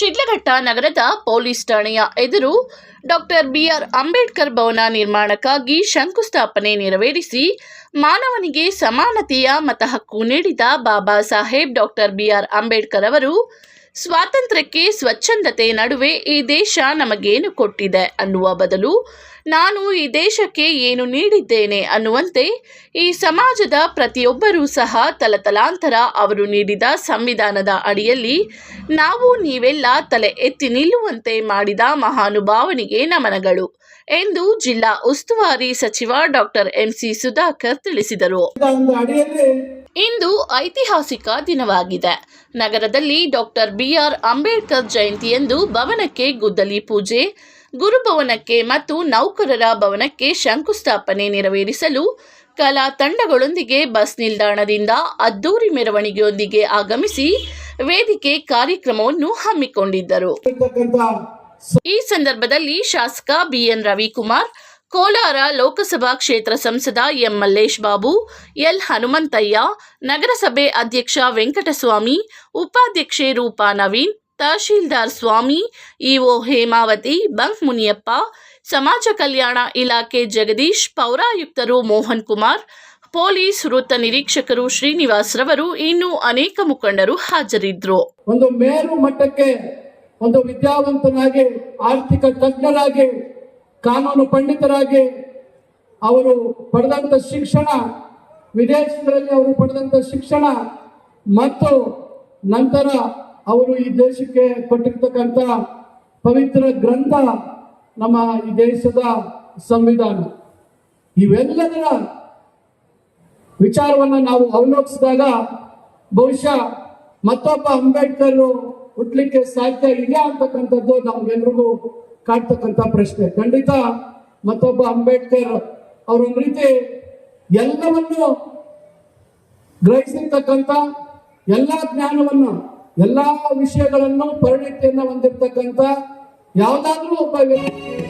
ಶಿಡ್ಲಘಟ್ಟ ನಗರದ ಪೊಲೀಸ್ ಠಾಣೆಯ ಎದುರು ಡಾಕ್ಟರ್ ಬಿಆರ್ ಅಂಬೇಡ್ಕರ್ ಭವನ ನಿರ್ಮಾಣಕ್ಕಾಗಿ ಶಂಕುಸ್ಥಾಪನೆ ನೆರವೇರಿಸಿ ಮಾನವನಿಗೆ ಸಮಾನತೆಯ ಮತಹಕ್ಕು ನೀಡಿದ Baba Saheb doctor B R Ambedkar ಅವರು ಸ್ವಾತಂತ್ರ್ಯಕ್ಕೆ ಸ್ವಚ್ಛಂದತೆ ನಡುವೆ ಈ ದೇಶ ನಮಗೇನು ಕೊಟ್ಟಿದೆ ಅನ್ನುವ ಬದಲು ನಾನು ಈ ದೇಶಕ್ಕೆ ಏನು ನೀಡಿದ್ದೇನೆ ಅನ್ನುವಂತೆ ಈ ಸಮಾಜದ ಪ್ರತಿಯೊಬ್ಬರೂ ಸಹ ತಲತಲಾಂತರ ಅವರು ನೀಡಿದ ಸಂವಿಧಾನದ ಅಡಿಯಲ್ಲಿ ನಾವು ನೀವೆಲ್ಲ ತಲೆ ಎತ್ತಿ ನಿಲ್ಲುವಂತೆ ಮಾಡಿದ ಮಹಾನುಭಾವನಿಗೆ ನಮನಗಳು ಎಂದು ಜಿಲ್ಲಾ ಉಸ್ತುವಾರಿ ಸಚಿವ ಡಾಕ್ಟರ್ ಎಂಸಿ ಸುಧಾಕರ್ ತಿಳಿಸಿದರು. ಇಂದು ಐತಿಹಾಸಿಕ ದಿನವಾಗಿದೆ. ನಗರದಲ್ಲಿ ಡಾಕ್ಟರ್ ಬಿಆರ್ ಅಂಬೇಡ್ಕರ್ ಜಯಂತಿಯಂದು ಭವನಕ್ಕೆ ಗುದ್ದಲಿ ಪೂಜೆ, ಗುರುಭವನಕ್ಕೆ ಮತ್ತು ನೌಕರರ ಭವನಕ್ಕೆ ಶಂಕುಸ್ಥಾಪನೆ ನೆರವೇರಿಸಲು ಕಲಾ ತಂಡಗಳೊಂದಿಗೆ ಬಸ್ ನಿಲ್ದಾಣದಿಂದ ಅದ್ದೂರಿ ಮೆರವಣಿಗೆಯೊಂದಿಗೆ ಆಗಮಿಸಿ ವೇದಿಕೆ ಕಾರ್ಯಕ್ರಮವನ್ನು ಹಮ್ಮಿಕೊಂಡಿದ್ದರು. ಈ ಸಂದರ್ಭದಲ್ಲಿ ಶಾಸಕ ಬಿಎನ್ ರವಿಕುಮಾರ್ ಕೋಲಾರ ಲೋಕಸಭಾ ಕ್ಷೇತ್ರ ಸಂಸದ ಎಂ ಮಲ್ಲೇಶ್ ಬಾಬು, ಎಲ್ ಹನುಮಂತಯ್ಯ, ನಗರಸಭೆ ಅಧ್ಯಕ್ಷ ವೆಂಕಟಸ್ವಾಮಿ, ಉಪಾಧ್ಯಕ್ಷೆ ರೂಪಾ ನವೀನ್, ತಹಶೀಲ್ದಾರ್ ಸ್ವಾಮಿ, ಇಒ ಹೇಮಾವತಿ, ಬಂಕ್ ಮುನಿಯಪ್ಪ, ಸಮಾಜ ಕಲ್ಯಾಣ ಇಲಾಖೆ ಜಗದೀಶ್, ಪೌರಾಯುಕ್ತರು ಮೋಹನ್ ಕುಮಾರ್, ಪೊಲೀಸ್ ವೃತ್ತ ನಿರೀಕ್ಷಕರು ಶ್ರೀನಿವಾಸ್ ರವರು, ಇನ್ನೂ ಅನೇಕ ಮುಖಂಡರು ಹಾಜರಿದ್ದರು ಒಂದು ಮೇರು ಮಟ್ಟಕ್ಕೆ ಒಂದು ವಿದ್ಯಾವಂತನಾಗಿ, ಆರ್ಥಿಕ ತಜ್ಞರಾಗಿ ಕಾನೂನು ಪಂಡಿತರಾಗಿ ಅವರು ಪಡೆದಂಥ ಶಿಕ್ಷಣ, ವಿದೇಶಗಳಲ್ಲಿ ಅವರು ಪಡೆದಂಥ ಶಿಕ್ಷಣ ಮತ್ತು ನಂತರ ಅವರು ಈ ದೇಶಕ್ಕೆ ಕೊಟ್ಟಿರ್ತಕ್ಕಂಥ ಪವಿತ್ರ ಗ್ರಂಥ ನಮ್ಮ ಈ ದೇಶದ ಸಂವಿಧಾನ. ಇವೆಲ್ಲದರ ವಿಚಾರವನ್ನು ನಾವು ಅವಲೋಕಿಸಿದಾಗ ಬಹುಶಃ ಮತ್ತೊಬ್ಬ ಅಂಬೇಡ್ಕರ್ ಹುಟ್ಟಲಿಕ್ಕೆ ಸಾಧ್ಯ ಇದೆ ಅಂತಕ್ಕಂಥದ್ದು ನಮ್ಗೆಲ್ರಿಗೂ ಕಾಡ್ತಕ್ಕಂಥ ಪ್ರಶ್ನೆ. ಖಂಡಿತ ಮತ್ತೊಬ್ಬ ಅಂಬೇಡ್ಕರ್ ಅವರೊಂದು ರೀತಿ ಎಲ್ಲವನ್ನು ಗ್ರಹಿಸಿರ್ತಕ್ಕಂಥ ಎಲ್ಲಾ ಜ್ಞಾನವನ್ನು, ಎಲ್ಲಾ ವಿಷಯಗಳನ್ನು ಪರಿಣಿತಿಯನ್ನ ಹೊಂದಿರತಕ್ಕಂಥ ಯಾವುದಾದ್ರೂ ಒಬ್ಬ ವ್ಯಕ್ತಿ